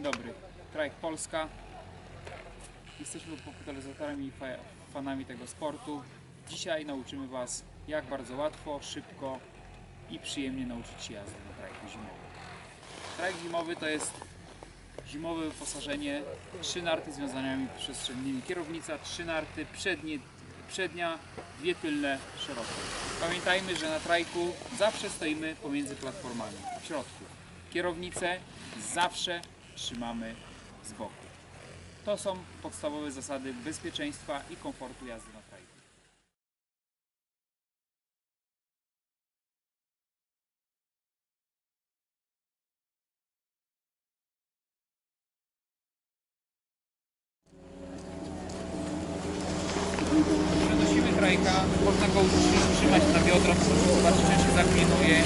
Dzień dobry, Trajek Polska. Jesteśmy popularyzatorami i fa- fanami tego sportu. Dzisiaj nauczymy Was, jak bardzo łatwo, szybko i przyjemnie nauczyć się jazdy na trajku zimowym. Trajek zimowy to jest zimowe wyposażenie, trzy narty z wiązaniami przestrzennymi, kierownica, trzy narty, przednie, przednia, dwie tylne, szerokie. Pamiętajmy, że na trajku zawsze stoimy pomiędzy platformami, w środku. Kierownicę zawsze trzymamy z boku. To są podstawowe zasady bezpieczeństwa i komfortu jazdy na trajku. Przenosimy trajka, można go użyć- trzymać na biodro, proszę zobaczyć, że się zaklinuje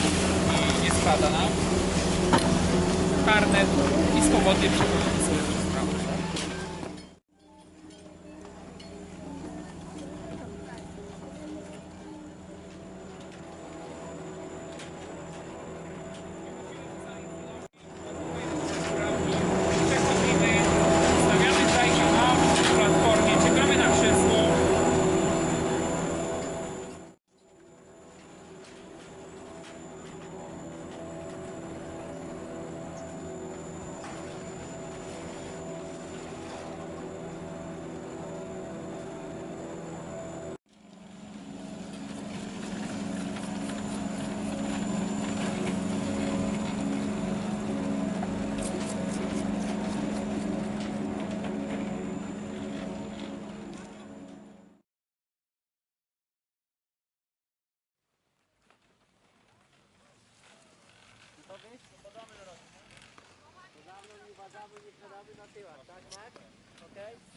i nie spada nam. Karnet i swobodnie przechodzimy nothing, okay?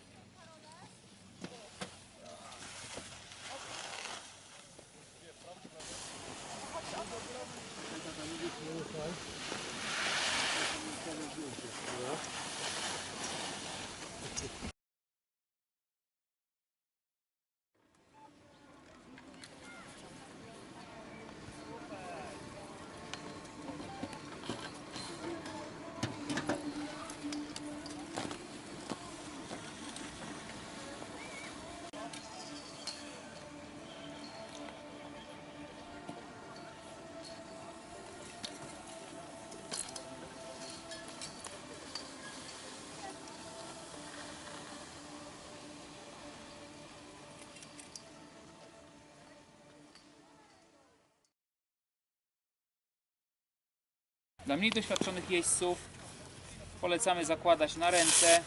Dla mniej doświadczonych jeźdźców polecamy zakładać na ręce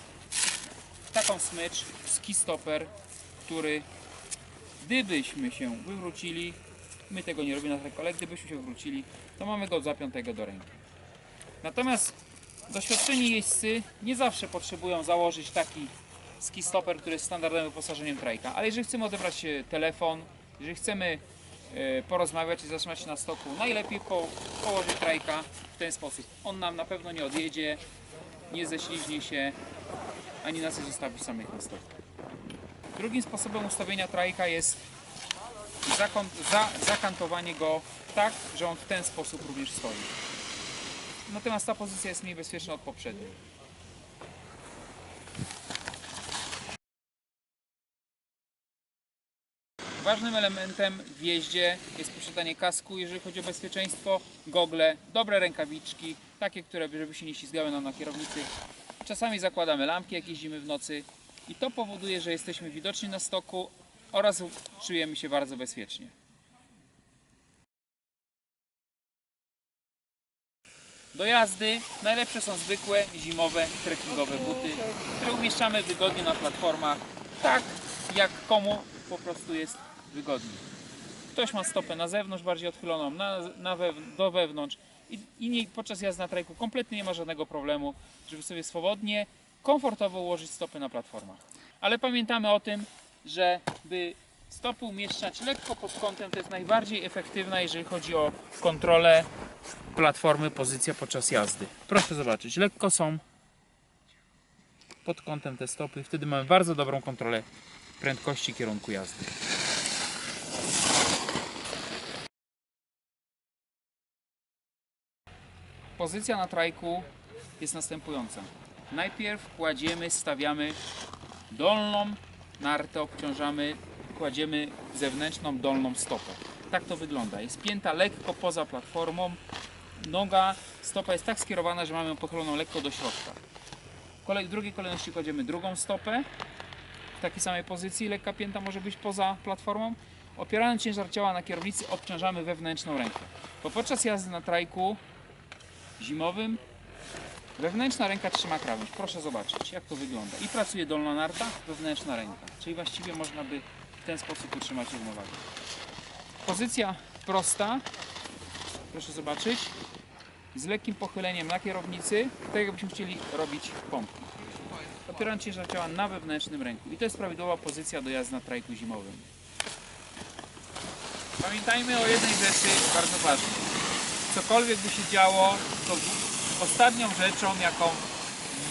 taką smycz, ski stopper, który gdybyśmy się wywrócili, my tego nie robimy na trajku, ale gdybyśmy się wywrócili, to mamy go zapiątego do ręki. Natomiast doświadczeni jeźdźcy nie zawsze potrzebują założyć taki ski stopper, który jest standardowym wyposażeniem trajka, ale jeżeli chcemy odebrać telefon, jeżeli chcemy porozmawiać i zatrzymać się na stoku, najlepiej po, położyć trajka w ten sposób. On nam na pewno nie odjedzie, nie ześliźnie się, ani nas nie zostawi samych na stoku. Drugim sposobem ustawienia trajka jest zakantowanie go tak, że on w ten sposób również stoi. Natomiast ta pozycja jest mniej bezpieczna od poprzedniej. Ważnym elementem w jeździe jest posiadanie kasku, jeżeli chodzi o bezpieczeństwo, gogle, dobre rękawiczki, takie, które żeby się nie ślizgały nam na kierownicy. Czasami zakładamy lampki, jak jeździmy w nocy i to powoduje, że jesteśmy widoczni na stoku oraz czujemy się bardzo bezpiecznie. Do jazdy najlepsze są zwykłe, zimowe, trekkingowe buty, które umieszczamy wygodnie na platformach, tak jak komu po prostu jest wygodnie. Ktoś ma stopę na zewnątrz, bardziej odchyloną, na, na wewn- do wewnątrz i, i nie, podczas jazdy na trajku kompletnie nie ma żadnego problemu, żeby sobie swobodnie, komfortowo ułożyć stopy na platformach. Ale pamiętamy o tym, że by stopy umieszczać lekko pod kątem, to jest najbardziej efektywna, jeżeli chodzi o kontrolę platformy, pozycja podczas jazdy. Proszę zobaczyć, lekko są pod kątem te stopy, wtedy mamy bardzo dobrą kontrolę prędkości kierunku jazdy. Pozycja na trajku jest następująca. Najpierw kładziemy, stawiamy dolną nartę, obciążamy, kładziemy zewnętrzną dolną stopę. Tak to wygląda. Jest pięta lekko poza platformą. Noga, stopa jest tak skierowana, że mamy ją pochyloną lekko do środka. Kolej, w drugiej kolejności kładziemy drugą stopę. W takiej samej pozycji lekka pięta może być poza platformą. Opierając ciężar ciała na kierownicy obciążamy wewnętrzną rękę. Bo podczas jazdy na trajku zimowym wewnętrzna ręka trzyma krawędź. Proszę zobaczyć jak to wygląda. I pracuje dolna narta, wewnętrzna ręka. Czyli właściwie można by w ten sposób utrzymać równowagę. Pozycja prosta. Proszę zobaczyć. Z lekkim pochyleniem na kierownicy, tak jakbyśmy chcieli robić pompki. Opierając ciężar ciała na wewnętrznym ręku. I to jest prawidłowa pozycja do jazdy na trajku zimowym. Pamiętajmy o jednej rzeczy bardzo ważnej. Cokolwiek by się działo, to ostatnią rzeczą, jaką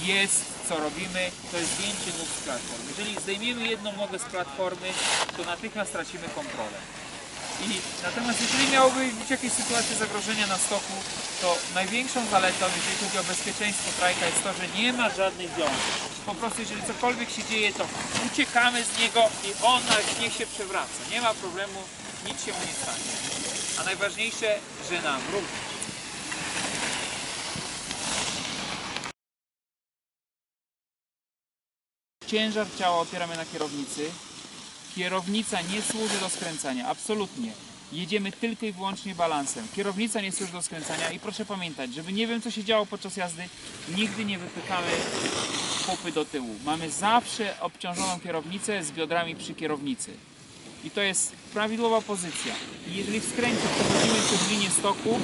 jest, co robimy, to jest zdjęcie nóg z platformy. Jeżeli zdejmiemy jedną nogę z platformy, to natychmiast tracimy kontrolę. I natomiast jeżeli miałoby być jakieś sytuacje zagrożenia na stoku, to największą zaletą, jeżeli chodzi o bezpieczeństwo trajka jest to, że nie ma żadnych wiązów. Po prostu jeżeli cokolwiek się dzieje, to uciekamy z niego i on nawet niech się przewraca. Nie ma problemu, nic się mu nie stanie. A najważniejsze, że nam również. Ciężar ciała opieramy na kierownicy. Kierownica nie służy do skręcania, absolutnie. Jedziemy tylko i wyłącznie balansem. Kierownica nie służy do skręcania i proszę pamiętać, żeby nie wiem co się działo podczas jazdy, nigdy nie wypychamy pupy do tyłu. Mamy zawsze obciążoną kierownicę z biodrami przy kierownicy. I to jest prawidłowa pozycja. I jeżeli w skręcie przechodzimy przez linię stoku,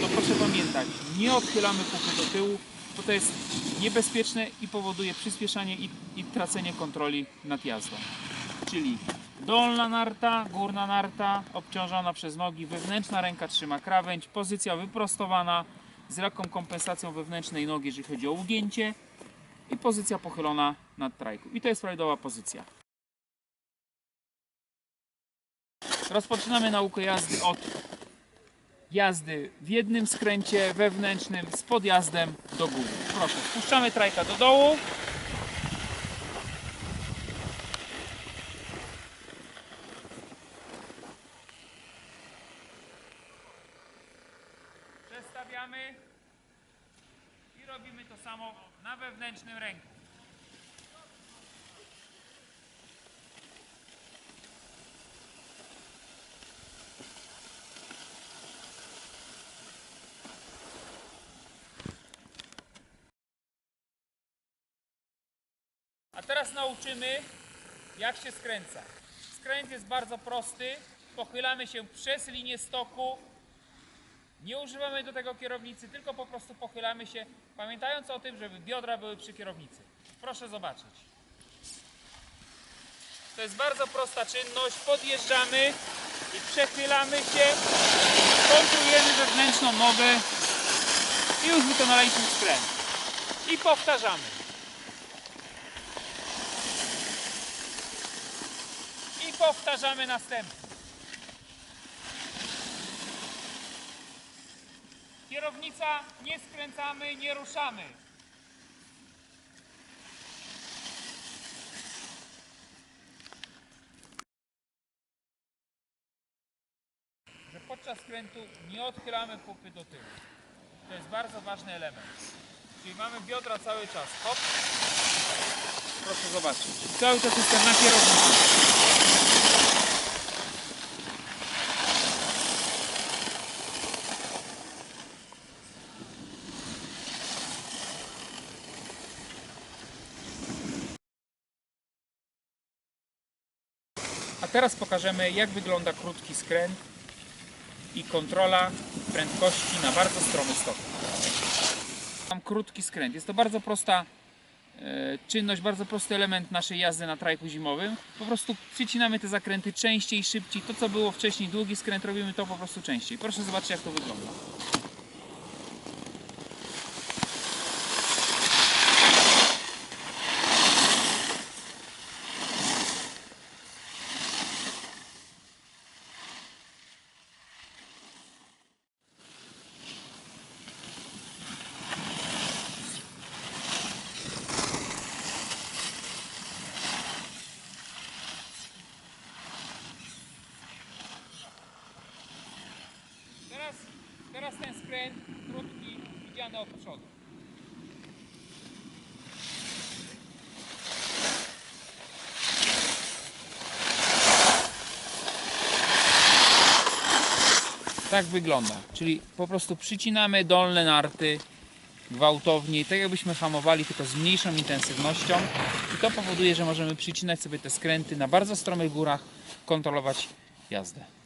to proszę pamiętać, nie odchylamy pupy do tyłu, bo to jest niebezpieczne i powoduje przyspieszanie i, i tracenie kontroli nad jazdą. Czyli dolna narta, górna narta, obciążona przez nogi, wewnętrzna ręka trzyma krawędź, pozycja wyprostowana z lekką kompensacją wewnętrznej nogi, jeżeli chodzi o ugięcie i pozycja pochylona nad trajku. I to jest prawidłowa pozycja. Rozpoczynamy naukę jazdy od jazdy w jednym skręcie wewnętrznym z podjazdem do góry. Proszę, spuszczamy trajka do dołu. Przestawiamy i robimy to samo na wewnętrznym ręku. A teraz nauczymy, jak się skręca. Skręt jest bardzo prosty. Pochylamy się przez linię stoku. Nie używamy do tego kierownicy, tylko po prostu pochylamy się, pamiętając o tym, żeby biodra były przy kierownicy. Proszę zobaczyć. To jest bardzo prosta czynność. Podjeżdżamy i przechylamy się. Kontrujemy wewnętrzną nogę i już wykonaliśmy skręt. I powtarzamy. Powtarzamy następnie. Kierownica nie skręcamy, nie ruszamy. Że podczas skrętu nie odchylamy pupy do tyłu. To jest bardzo ważny element. Czyli mamy biodra cały czas. Hop. Proszę zobaczyć. Cały czas jestem na kierownicy. A teraz pokażemy jak wygląda krótki skręt i kontrola prędkości na bardzo stromy stok. Mam krótki skręt. Jest to bardzo prosta czynność, bardzo prosty element naszej jazdy na trajku zimowym. Po prostu przycinamy te zakręty częściej, szybciej. To co było wcześniej długi skręt robimy to po prostu częściej. Proszę zobaczyć jak to wygląda. Skręt krótki, widziany od przodu. Tak wygląda, czyli po prostu przycinamy dolne narty gwałtownie, tak jakbyśmy hamowali, tylko z mniejszą intensywnością i to powoduje, że możemy przycinać sobie te skręty na bardzo stromych górach, kontrolować jazdę.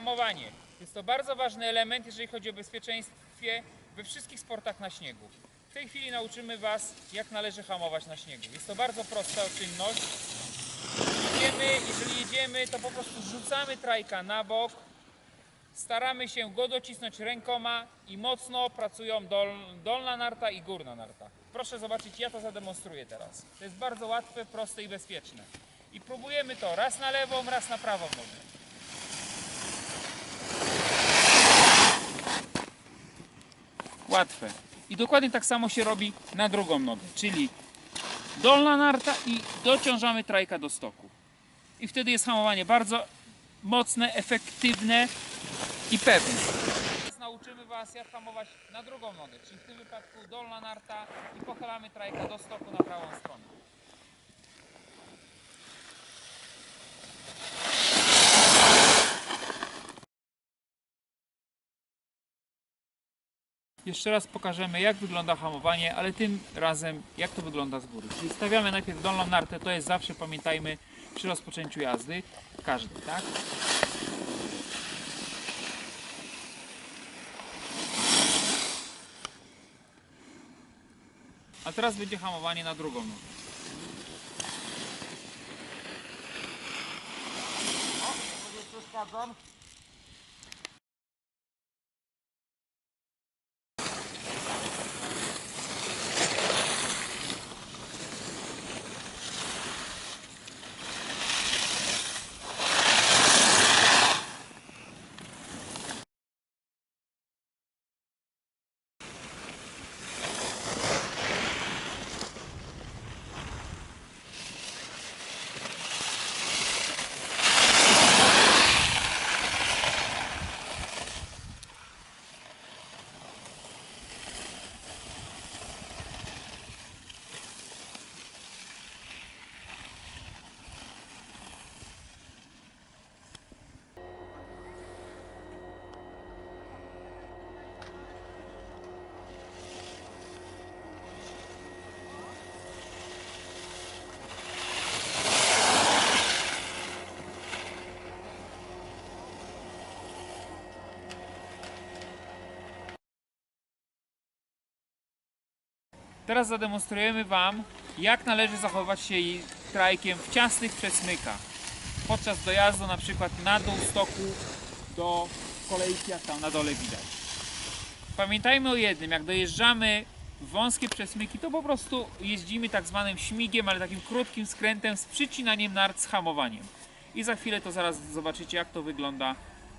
Hamowanie. Jest to bardzo ważny element, jeżeli chodzi o bezpieczeństwie we wszystkich sportach na śniegu. W tej chwili nauczymy Was, jak należy hamować na śniegu. Jest to bardzo prosta czynność. Jedziemy, jeżeli jedziemy, to po prostu rzucamy trajka na bok, staramy się go docisnąć rękoma i mocno pracują dol, dolna narta i górna narta. Proszę zobaczyć, ja to zademonstruję teraz. To jest bardzo łatwe, proste i bezpieczne. I próbujemy to raz na lewą, raz na prawą nogę. Łatwe. I dokładnie tak samo się robi na drugą nogę, czyli dolna narta i dociążamy trajka do stoku. I wtedy jest hamowanie bardzo mocne, efektywne i pewne. Teraz nauczymy Was jak hamować na drugą nogę, czyli w tym wypadku dolna narta i pochylamy trajka do stoku na prawą stronę. Jeszcze raz pokażemy jak wygląda hamowanie, ale tym razem jak to wygląda z góry. Czyli stawiamy najpierw dolną nartę, to jest zawsze, pamiętajmy, przy rozpoczęciu jazdy, każdy, tak? A teraz będzie hamowanie na drugą nogę. przeszkadzam. Teraz zademonstrujemy Wam, jak należy zachowywać się trajkiem w ciasnych przesmykach. Podczas dojazdu na przykład na dół stoku do kolejki, jak tam na dole widać. Pamiętajmy o jednym, jak dojeżdżamy wąskie przesmyki, to po prostu jeździmy tak zwanym śmigiem, ale takim krótkim skrętem z przycinaniem nart z hamowaniem. I za chwilę to zaraz zobaczycie, jak to wygląda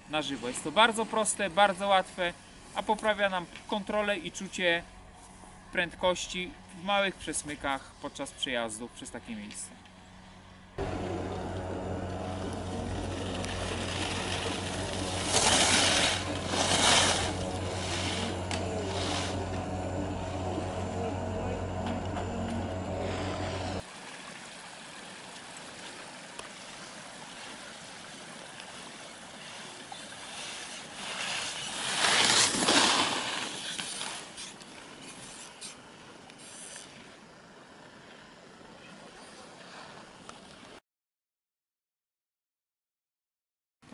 na żywo. Jest to bardzo proste, bardzo łatwe, a poprawia nam kontrolę i czucie prędkości w małych przesmykach podczas przejazdów przez takie miejsce.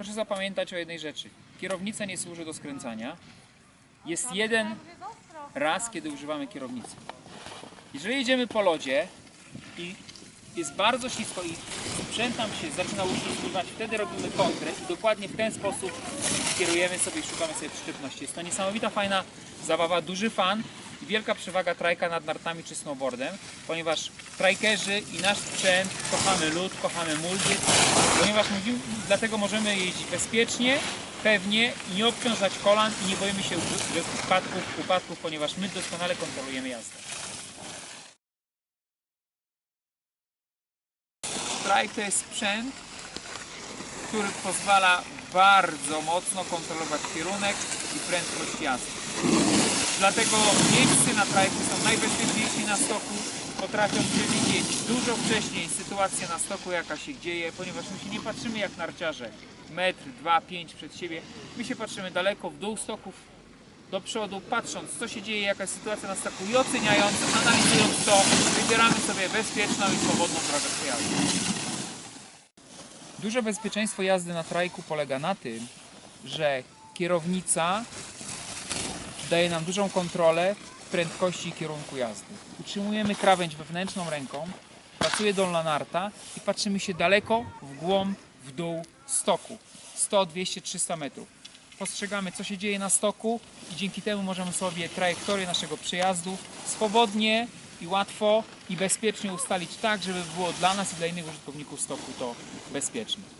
Proszę zapamiętać o jednej rzeczy. Kierownica nie służy do skręcania. Jest jeden raz, kiedy używamy kierownicy. Jeżeli jedziemy po lodzie i jest bardzo ślisko i sprzęt nam się zaczyna uszczupływać, wtedy robimy kontrę i dokładnie w ten sposób kierujemy sobie i szukamy sobie przyczepności. Jest to niesamowita, fajna zabawa, duży fan i wielka przewaga trajka nad nartami czy snowboardem, ponieważ trajkerzy i nasz sprzęt kochamy lód, kochamy muldy, ponieważ mówimy, dlatego możemy jeździć bezpiecznie, pewnie i nie obciążać kolan i nie boimy się upadków, upadków, ponieważ my doskonale kontrolujemy jazdę. Trike to jest sprzęt, który pozwala bardzo mocno kontrolować kierunek i prędkość jazdy. Dlatego miejscy na trajku są najbezpieczniejsi na stoku, potrafią przewidzieć dużo wcześniej sytuację na stoku, jaka się dzieje, ponieważ my się nie patrzymy jak narciarze, metr, dwa, pięć przed siebie. My się patrzymy daleko w dół stoków, do przodu, patrząc co się dzieje, jaka jest sytuacja na stoku i oceniając, analizując to, wybieramy sobie bezpieczną i swobodną drogę przejazdu. Duże bezpieczeństwo jazdy na trajku polega na tym, że kierownica daje nam dużą kontrolę prędkości i kierunku jazdy. Utrzymujemy krawędź wewnętrzną ręką, pracuje dolna narta i patrzymy się daleko, w głąb, w dół stoku. 100, 200, 300 metrów. Postrzegamy, co się dzieje na stoku i dzięki temu możemy sobie trajektorię naszego przejazdu swobodnie i łatwo i bezpiecznie ustalić tak, żeby było dla nas i dla innych użytkowników stoku to bezpieczne.